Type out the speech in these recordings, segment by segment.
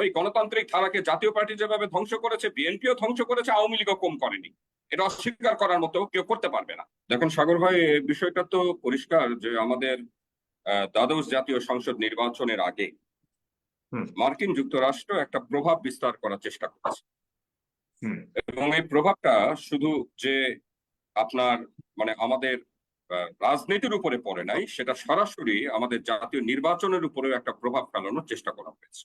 ওই গণতান্ত্রিক ধারাকে জাতীয় পার্টি যেভাবে ধ্বংস করেছে বিএনপিও ধ্বংস করেছে আওয়ামী লীগও কম করেনি। এটা অস্বীকার করার মতো কেউ করতে পারবে না। দেখুন সাগর ভাই এই বিষয়টা তো পরিষ্কার যে আমাদের দ্বাদশ জাতীয় সংসদ নির্বাচনের আগে মার্কিন যুক্তরাষ্ট্র একটা প্রভাব বিস্তার করার চেষ্টা করেছে। এবং এই প্রভাবটা শুধু যে আপনার মানে আমাদের রাজনীতির উপরে পড়ে নাই সেটা সরাসরি আমাদের জাতীয় নির্বাচনের উপরেও একটা প্রভাব ফেলানোর চেষ্টা করা হয়েছে।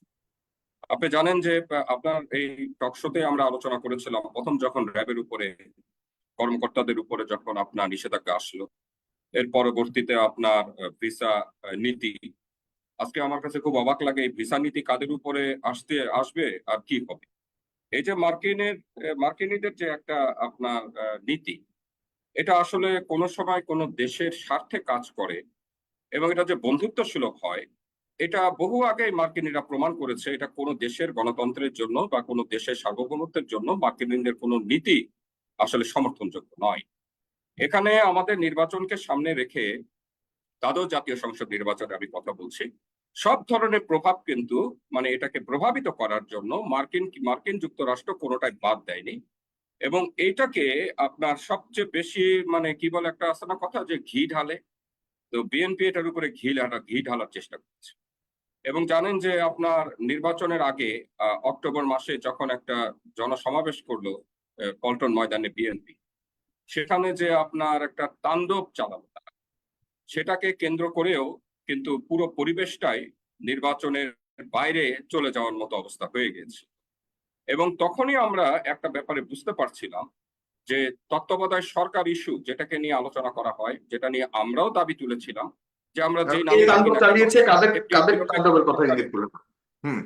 আপনি জানেন যে আপনার এই টকশোতে আমরা আলোচনা করেছিলাম, প্রথম যখন র্যাবের উপরে, কর্মকর্তাদের উপরে যখন আপনার নিষেধাজ্ঞা আসলো, এর পরবর্তীতে আপনার ভিসা নীতি। আজকে আমার কাছে খুব অবাক লাগে, এই ভিসা নীতি কাদের উপরে আসতে, আসবে আর কি হবে? এই যে মার্কিনের মার্কিনীদের যে একটা আপনার নীতি, এটা আসলে কোনো সময় কোনো দেশের স্বার্থে কাজ করে এবং এটা যে বন্ধুত্ব সুলভ হয় এটা বহু আগে মার্কিনীরা প্রমাণ করেছে, এটা কোনো দেশের গণতন্ত্রের জন্য বা কোনো দেশের সার্বভৌমত্বের জন্য মার্কিনীদের কোনো নীতি আসলে সমর্থনযোগ্য নয়। এখানে আমাদের নির্বাচনকে সামনে রেখে দ্বাদশ জাতীয় সংসদ নির্বাচনে আমি কথা বলছি। সব ধরনের প্রভাব কিন্তু মানে এটাকে প্রভাবিত করার জন্য মার্কিন মার্কিন যুক্তরাষ্ট্র কোনোটাই বাদ দেয়নি। এবং এইটাকে আপনার সবচেয়ে বেশি মানে কি বলে একটা আছে না কথা যে ঘি ঢালে? তো বিএনপি এটার উপরে ঘি ঢালা, ঘি ঢালার চেষ্টা করছে। এবং জানেন যে আপনার নির্বাচনের আগে অক্টোবর মাসে যখন একটা জনসমাবেশ করল পল্টন ময়দানে বিএনপি, সেখানে যে আপনার একটা তাণ্ডব তারা, সেটাকে কেন্দ্র করেও কিন্তু পুরো পরিবেশটাই নির্বাচনের বাইরে চলে যাওয়ার মতো অবস্থা হয়ে গেছে। এবং তখনই আমরা একটা ব্যাপারে বুঝতে পারছিলাম যে তত্ত্বাবধায়ক সরকার ইস্যু যেটাকে নিয়ে আলোচনা করা হয়, যেটা নিয়ে আমরাও দাবি তুলেছিলাম যে আমরা যে চালিয়েছে কাদের কাদের তাণ্ডবের কথা ইঙ্গিত করলেন? হুম।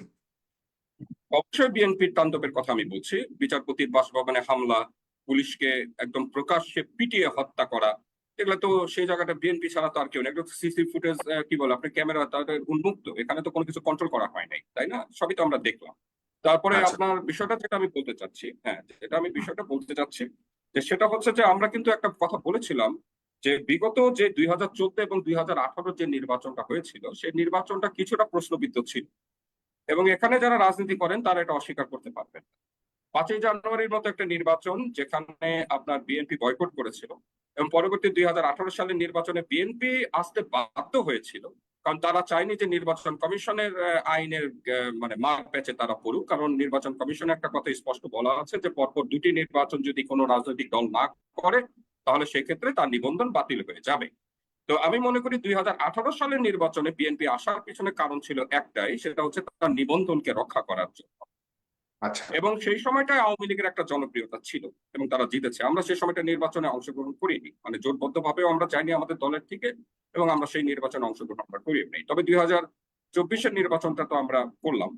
অবশ্যই বিএনপির তাণ্ডবের কথা আমি বলছি। বিচারপতির বাসভবনে হামলা পুলিশকে একদম প্রকাশ্যে পিটিয়ে হত্যা করা এগুলো তো সেই জায়গাটা বিএনপি ছাড়া তো আর কেউ নেই। এগুলো সিসি ফুটেজ কি বলে আপনি ক্যামেরা তাদের উন্মুক্ত। এখানে তো কোনো কিছু কন্ট্রোল করা হয় নাই তাই না? সবই তো আমরা দেখলাম। তারপরে আচ্ছা। আপনার বিষয়টা যেটা আমি বলতে চাচ্ছি হ্যাঁ যেটা আমি বিষয়টা বলতে চাচ্ছি যে সেটা হচ্ছে যে আমরা কিন্তু একটা কথা বলেছিলাম যে বিগত যে দুই হাজার চোদ্দ এবং দুই হাজার আঠারো যে নির্বাচনটা হয়েছিল, সেই নির্বাচনটা কিছুটা প্রশ্নবিদ্ধ ছিল। এবং এখানে যারা রাজনীতি করেন, তারা এটা অস্বীকার করতে পারবেন পাঁচই জানুয়ারির মতো একটা নির্বাচন যেখানে আপনার বিএনপি বয়কট করেছিল এবং পরবর্তী দুই হাজার আঠারো সালের নির্বাচনে বিএনপি আসতে বাধ্য হয়েছিল, কারণ তারা চায়নি যে নির্বাচন কমিশনের আইনের মানে মার প্যাচে তারা পড়ুক। কারণ নির্বাচন কমিশনে একটা কথা স্পষ্ট বলা আছে যে পরপর দুটি নির্বাচন যদি কোনো রাজনৈতিক দল না করে তাহলে সেক্ষেত্রে তার নিবন্ধন বাতিল হয়ে যাবে। তো আমি মনে করি দুই হাজার আঠারো সালের নির্বাচনে বিএনপি আসার পিছনে কারণ ছিল একটাই সেটা হচ্ছে তার নিবন্ধনকে রক্ষা করার জন্য। আচ্ছা। এবং সেই সময়টায় আওয়ামী লীগের একটা জনপ্রিয়তা ছিল এবং তারা জিতেছে। আমরা সেই সময়টা নির্বাচনে অংশগ্রহণ করিনি। মানে জোটবদ্ধভাবেও আমরা চাইনি আমাদের দলের থেকে এবং আমরা সেই নির্বাচনে অংশগ্রহণ আমরা করিও নাই। তবে দুই হাজার চব্বিশের নির্বাচনটা তো আমরা করলাম।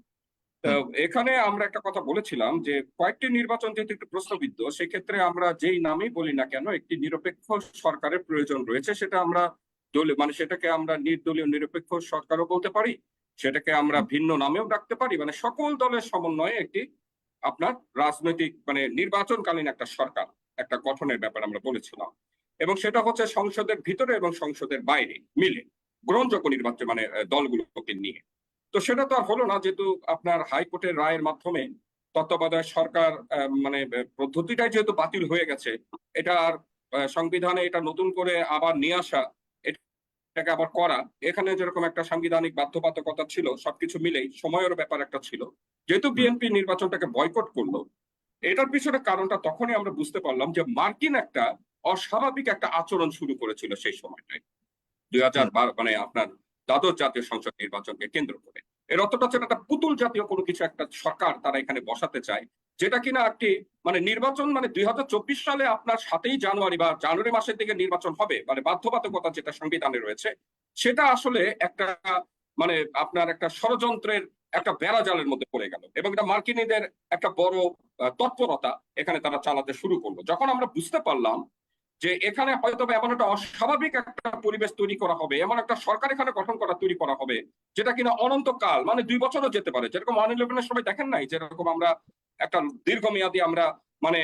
এখানে আমরা একটা কথা বলেছিলাম যে কয়েকটি নির্বাচন যেহেতু একটু প্রশ্নবিদ্ধ, সেক্ষেত্রে আমরা যেই নামই বলি না কেন, একটি নিরপেক্ষ সরকারের প্রয়োজন রয়েছে, সেটা আমরা দলীয় মানে সেটাকে আমরা নির্দলীয় নিরপেক্ষ সরকারও বলতে পারি, সেটাকে আমরা ভিন্ন নামেও ডাকতে পারি মানে সকল দলের সমন্বয়ে একটি আপনার রাজনৈতিক মানে নির্বাচনকালীন একটা সরকার, একটা গঠনের ব্যাপারে আমরা বলেছিলাম। এবং সেটা হচ্ছে সংসদের ভিতরে এবং সংসদের বাইরে মিলে, গ্রহণযোগ্য নির্বাচন মানে দলগুলোকে নিয়ে। তো সেটা তো আর হলো না যেহেতু আপনার হাইকোর্টের রায়ের মাধ্যমে তত্ত্বাবধায়ক সরকার মানে পদ্ধতিটাই যেহেতু বাতিল হয়ে গেছে এটা আর সংবিধানে এটা নতুন করে আবার নিয়ে আসা এটাকে আবার করা এখানে যেরকম একটা সাংবিধানিক বাধ্যবাধকতা ছিল সবকিছু মিলেই সময়ের ব্যাপার একটা ছিল। যেহেতু বিএনপি নির্বাচনটাকে বয়কট করল এটার পিছনে কারণটা তখনই আমরা বুঝতে পারলাম যে মার্কিন একটা অস্বাভাবিক একটা আচরণ শুরু করেছিল সেই সময়টায়। দুই হাজার মানে আপনার দ্বাদশ জাতীয় সংসদ নির্বাচনকে কেন্দ্র করে। এর অর্থটা হচ্ছে একটা পুতুল জাতীয় কোনো কিছু একটা সরকার তারা এখানে বসাতে চায়, যেটা কিনা একটি মানে নির্বাচন মানে দুই হাজার চব্বিশ সালে আপনার সাতই জানুয়ারি বা জানুয়ারি মাসের দিকে নির্বাচন হবে মানে বাধ্যবাধকতা যেটা সংবিধানে রয়েছে, সেটা আসলে একটা মানে আপনার একটা ষড়যন্ত্রের একটা বেড়াজালের মধ্যে পড়ে গেল। এবং এটা মার্কিনীদের একটা বড় তৎপরতা এখানে তারা চালাতে শুরু করল। যখন আমরা বুঝতে পারলাম যে এখানে হয়তো এমন একটা অস্বাভাবিক একটা পরিবেশ তৈরি করা হবে, এমন একটা সরকার এখানে গঠন করা, তৈরি করা হবে, যেটা কিনা অনন্তকাল মানে দুই বছরও যেতে পারে। যেরকম ওয়ান ইলেভেনের সময় দেখেন নাই, যেরকম আমরা একটা দীর্ঘমেয়াদী আমরা মানে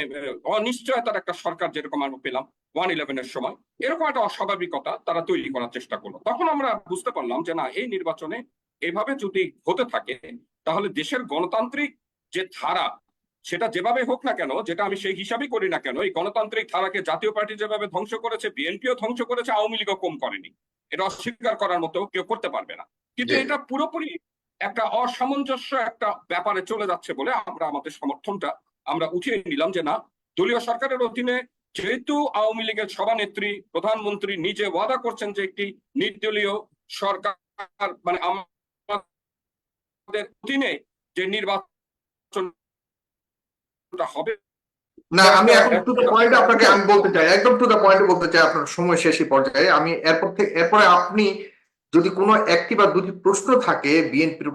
অনিশ্চয়তার একটা সরকার যেরকম আমরা পেলাম ওয়ান ইলেভেনের সময়, এরকম একটা অস্বাভাবিকতা তারা তৈরি করার চেষ্টা করল। তখন আমরা বুঝতে পারলাম যে না, এই নির্বাচনে এভাবে যদি হতে থাকে, তাহলে দেশের গণতান্ত্রিক যে ধারা সেটা যেভাবে হোক না কেন যেটা আমি সেই হিসাবই করি না কেন এই গণতান্ত্রিক ধারাকে জাতীয় পার্টি যেভাবে ধ্বংস করেছে বিএনপিও ধ্বংস করেছে আওয়ামী লীগও কম করেনি। এটা অস্বীকার করার মতো কেউ করতে পারবে না। কিন্তু এটা পুরোপুরি একটা অসামঞ্জস্য একটা ব্যাপারে চলে যাচ্ছে বলে আমরা আমাদের সমর্থনটা আমরা উঠিয়ে নিলাম যে না দলীয় সরকারের অধীনে যেহেতু আওয়ামী লীগের সভানেত্রী প্রধানমন্ত্রী নিজে ওয়াদা করছেন যে একটি নির্দলীয় সরকার মানে আমাদের অধীনে যে নির্বাচনটা হবে? না আমি এখন টু দ্য পয়েন্ট আপনাকে আমি বলতে চাই একদম টু দ্য পয়েন্ট বলতে চাই আপনার সময় শেষই পর্যায়ে। আমি এরপর থেকে এরপরে আপনি যদি কোনো একটি বা দুটি প্রশ্ন থাকে বিএনপির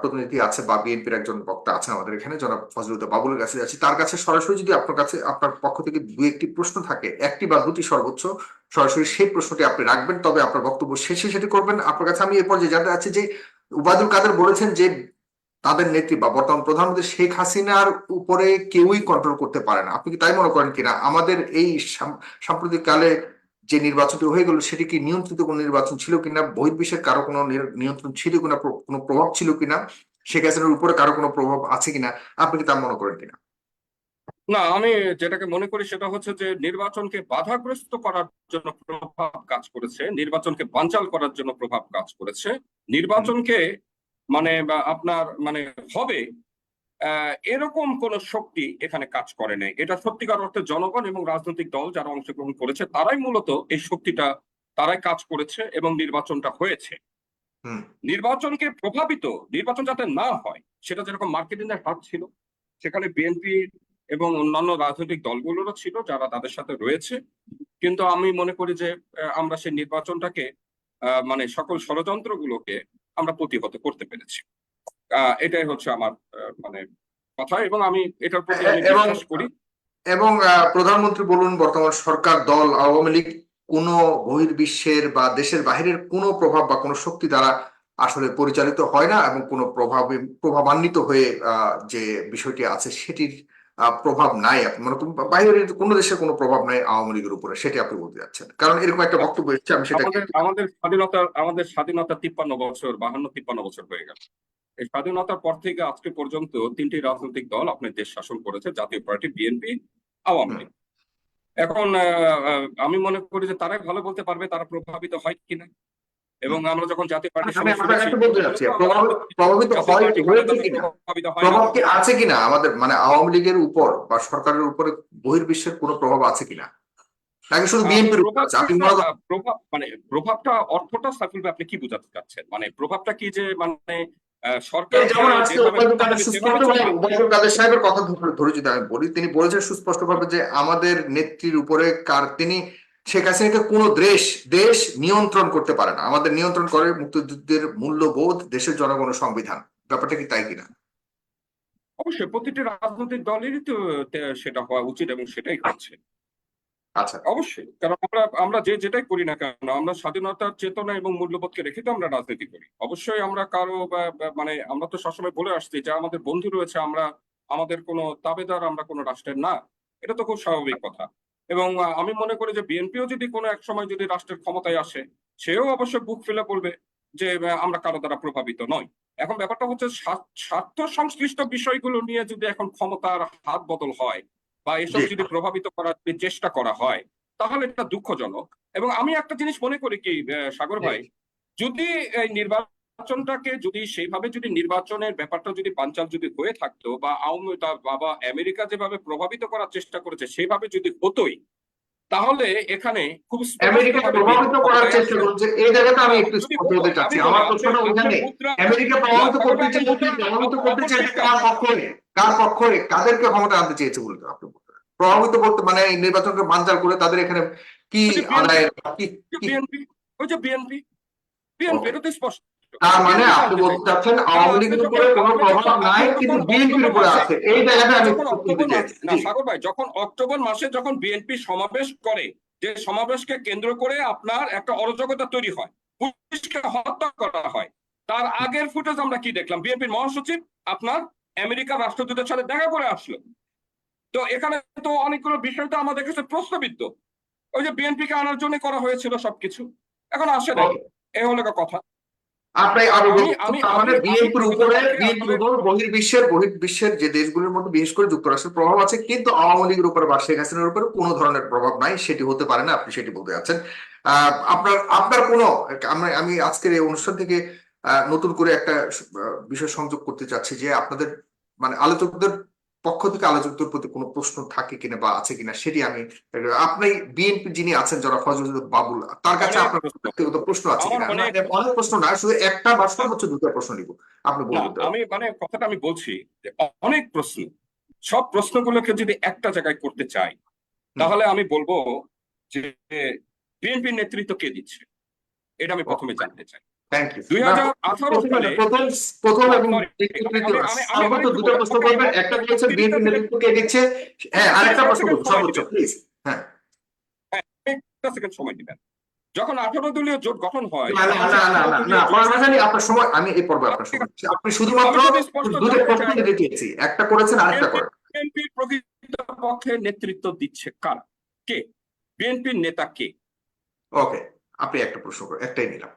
প্রতিনিধি আছে বা বিএনপির একজন বক্তা আছেন আমাদের এখানে জনাব ফজলুদ্দা বাবুলের কাছে আছে তার কাছে সরাসরি যদি আপনার কাছে আপনার পক্ষ থেকে দু একটি প্রশ্ন থাকে একটি বা দুটি সর্বোচ্চ সরাসরি সেই প্রশ্নটি আপনি রাখবেন তবে আপনার বক্তব্য শেষে সেটি করবেন। আপনার কাছে আমি এরপর যে জানতে চাচ্ছি যে উবাদুল কাদের বলেছেন যে তাদের নেত্রী বা বর্তমান প্রধানমন্ত্রী শেখ হাসিনার উপরে কেউই কন্ট্রোল করতে পারে না। আপনি কি তাই মনে করেন কিনা? আমাদের এই সাম্প্রতিক কালে যে নির্বাচনটি হয়ে গেল, সেটি কি নিয়ন্ত্রিত কোনো নির্বাচন ছিল কিনা? বহির্বিশ্বের কারও কোনো নিয়ন্ত্রণ ছিল কিনা? কোনো প্রভাব ছিল কিনা? শেখ হাসিনার উপরে কারও কোনো প্রভাব আছে কিনা? আপনি কি তা মনে করেন কিনা? না, আমি যেটাকে মনে করি সেটা হচ্ছে যে নির্বাচনকে বাধাগ্রস্ত করার জন্য প্রভাব কাজ করেছে, নির্বাচনকে বানচাল করার জন্য প্রভাব কাজ করেছে। নির্বাচনকে মানে আপনার মানে হবে এরকম কোন শক্তি এখানে কাজ করে নাই। এটা সত্যিকার অর্থে জনগণ এবং রাজনৈতিক দল যারা অংশগ্রহণ করেছে তারাই মূলত এই শক্তিটা তারাই কাজ করেছে এবং নির্বাচনটা হয়েছে। নির্বাচনকে প্রভাবিত নির্বাচন যাতে না হয় সেটা যেরকম মার্কেটিং এর হাত ছিল সেখানে বিএনপি এবং অন্যান্য রাজনৈতিক দলগুলোরও ছিল যারা তাদের সাথে রয়েছে। কিন্তু আমি মনে করি যে আমরা সেই নির্বাচনটাকে আহ, মানে সকল ষড়যন্ত্রগুলোকে আমরা প্রতিহত করতে পেরেছি। এটাই হচ্ছে আমার মানে কথা এবং আমি এটার প্রতি আমি বিশ্বাস করি। এবং প্রধানমন্ত্রী বলুন বর্তমান সরকার দল আওয়ামী লীগ কোনো বহির্বিশ্বের বা দেশের বাইরের কোনো প্রভাব বা কোনো শক্তি দ্বারা আসলে পরিচালিত হয় না এবং কোনো প্রভাবে প্রভাবান্বিত হয়ে আহ, যে বিষয়টি আছে সেটির প্রভাব নাই আপনি। মনে করুন বাইরের কোনো দেশের কোনো প্রভাব নাই আওয়ামী লীগের উপরে সেটি আপনি বলতে যাচ্ছেন। কারণ এরকম একটা বক্তব্য এসেছে আমি সেটা আমাদের স্বাধীনতার আমাদের স্বাধীনতা তিপ্পান্ন বছর বাহান্ন তিপ্পান্ন বছর হয়ে গেল। এই স্বাধীনতার পর থেকে আজকে পর্যন্ত তিনটি রাজনৈতিক দল আপনার দেশ শাসন করেছে জাতীয় পার্টি বিএনপি আওয়ামী লীগ। এখন আমি মনে করি যে তারাই ভালো বলতে পারবে তারা প্রভাবিত হয় কিনা। এবং আমরা যখন জাতীয় পার্টির আমি আপনার কাছে বলতে যাচ্ছি প্রভাবিত হয় পার্টি হয়েছে কিনা? প্রভাব কি আছে কিনা? আমাদের মানে আওয়ামী লীগের উপর বা সরকারের উপরে বহির্বিশ্বের কোনো প্রভাব আছে কিনা? নাকি শুধু বিএনপির প্রভাব মানে প্রভাবটা অর্থটা সাইফুল আপনি কি বোঝাতে চাচ্ছেন? মানে প্রভাবটা কি যে মানে সরকার সাহেবের কথা ধরে ধরে যদি আমি বলি। তিনি বলেছেন সুস্পষ্ট ভাবে যে আমাদের নেত্রীর উপরে কার তিনি শেখ হাসিনাকে কোন দেশ দেশ নিয়ন্ত্রণ করতে পারে না। আমাদের নিয়ন্ত্রণ করে মুক্তিযুদ্ধের মূল্যবোধ দেশের জনগণের সংবিধান। ব্যাপারটা কি তাই কিনা? অবশ্যই প্রতিটি রাজনৈতিক দলেরই তো সেটা হওয়া উচিত এবং সেটাই হচ্ছে। আচ্ছা। অবশ্যই কারণ আমরা আমরা যে যেটাই করি না কেন আমরা স্বাধীনতার চেতনা এবং মূল্যবোধকে রেখে তো আমরা রাজনীতি করি। অবশ্যই আমরা কারও মানে আমরা তো সবসময় বলে আসছি যে আমাদের বন্ধু রয়েছে আমরা আমাদের কোনো তাবেদার আমরা কোনো রাষ্ট্রের না। এটা তো খুব স্বাভাবিক কথা। এবং আমি মনে করি যে বিএনপিও যদি কোনো এক সময় যদি রাষ্ট্রের ক্ষমতায় আসে সেও অবশ্য বুক ফেলে বলবে যে আমরা কারও দ্বারা প্রভাবিত নয় এখন ব্যাপারটা হচ্ছে স্বার্থ- সংশ্লিষ্ট বিষয়গুলো নিয়ে যদি এখন ক্ষমতার হাত বদল হয় বা এসব যদি প্রভাবিত করার চেষ্টা করা হয় তাহলে এটা দুঃখজনক। এবং আমি একটা জিনিস মনে করি কি সাগর ভাই যদি এই নির্বাচনটাকে যদি সেইভাবে যদি নির্বাচনের ব্যাপারটা যদি পাঞ্চাল যদি হয়ে থাকতো বা আওয়ামী বাবা আমেরিকা যেভাবে প্রভাবিত করার চেষ্টা করেছে সেভাবে যদি হতোই তাহলে এখানে খুব আমেরিকা প্রভাবিত করার চেষ্টা করছে। এই জায়গাটা আমি একটু স্পষ্ট হতে চাচ্ছি। আমার প্রশ্নটা আমেরিকা প্রভাবিত করতে চেয়েছে প্রভাবিত করতে চেয়েছে কার পক্ষে? কার পক্ষে? কাদেরকে ক্ষমতা আনতে চেয়েছে বলতে আপনি প্রভাবিত করতে মানে নির্বাচনকে বানচাল করে তাদের এখানে কি ওই আদায় কি কি বিএনপি ওই যে বিএনপি বিএনপি এটা তো স্পষ্ট। তার মানে আপনি বলতে চাচ্ছেন আওয়ামী লীগের উপরে কোনো প্রভাব নাই কিন্তু বিএনপির উপরে আছে। এই জায়গাটা আমি না সাগর ভাই যখন অক্টোবর মাসে যখন বিএনপি সমাবেশ করে যে সমাবেশকে কেন্দ্র করে আপনার একটা অরাজকতা তৈরি হয় পুলিশকে হত্যা করা হয় তার আগের ফুটেজ আমরা কি দেখলাম? বিএনপির মহাসচিব আপনার আমেরিকার রাষ্ট্রদূতের সাথে দেখা করে আসলো। তো এখানে তো অনেকগুলো বিষয় তো আমাদের কাছে প্রশ্নবিদ্ধ। ওই যে বিএনপি কে আনার জন্য করা হয়েছিল সবকিছু। এখন আসে নাই। এই হলো কথা। আপনি আরও আমি- বলছেন, আমি- তার মানে বিএনপির উপরে বিএনপির উপর বহির্বিশ্বের বহির্বিশ্বের যে দেশগুলোর মধ্যে বিশেষ করে যুক্তরাষ্ট্রের প্রভাব আছে কিন্তু আওয়ামী লীগের উপরে বা শেখ হাসিনার উপরে কোনো ধরনের প্রভাব নাই সেটি হতে পারে না আপনি সেটি বলতে যাচ্ছেন। আহ, আপনার আপনার কোনো আমি আজকের এই অনুষ্ঠান থেকে আহ, নতুন করে একটা বিষয় সংযোগ করতে চাচ্ছি যে আপনাদের মানে আলোচকদের পক্ষ থেকে আলোচকদের প্রতি কোনো প্রশ্ন থাকে কিনা বা আছে কিনা সেটি আমি আপনি বিএনপি যিনি আছেন যারা ফজল বাবুল তার কাছে আপনার ব্যক্তিগত প্রশ্ন আছে কিনা? না, অনেক- অনেক প্রশ্ন না শুধু একটা বা সর্বোচ্চ দুটো প্রশ্ন নিব আপনি বলুন আমি মানে কথাটা আমি বলছি যে অনেক প্রশ্ন সব প্রশ্নগুলোকে যদি একটা জায়গায় করতে চাই তাহলে আমি বলব যে বিএনপির নেতৃত্ব কে দিচ্ছে? এটা আমি প্রথমে জানতে চাই। থ্যাংক ইউ দুই হাজার আঠারো সালে প্রথম প্রথম এবং আমি- তৃতীয় আমি- আমি- দুটো প্রশ্ন করবেন। একটা বলেছেন বিএনপি নেতৃত্ব দিচ্ছে? হ্যাঁ আরেকটা প্রশ্ন করুন সর্বোচ্চ প্লিজ হ্যাঁ। একটা সেকেন্ড সময় দিবেন। যখন আঠারো দলীয় জোট গঠন হয় না না আপনার সময় আমি এই পর্বে আপনার সময় আপনি শুধুমাত্র দুটো প্রশ্ন দিয়েছি। একটা করেছেন আরেকটা করেন। বিএনপির প্রকৃতপক্ষে নেতৃত্ব দিচ্ছে কারা? কে? বিএনপির নেতা কে? ওকে আপনি একটা প্রশ্ন করেন একটাই নিলাম।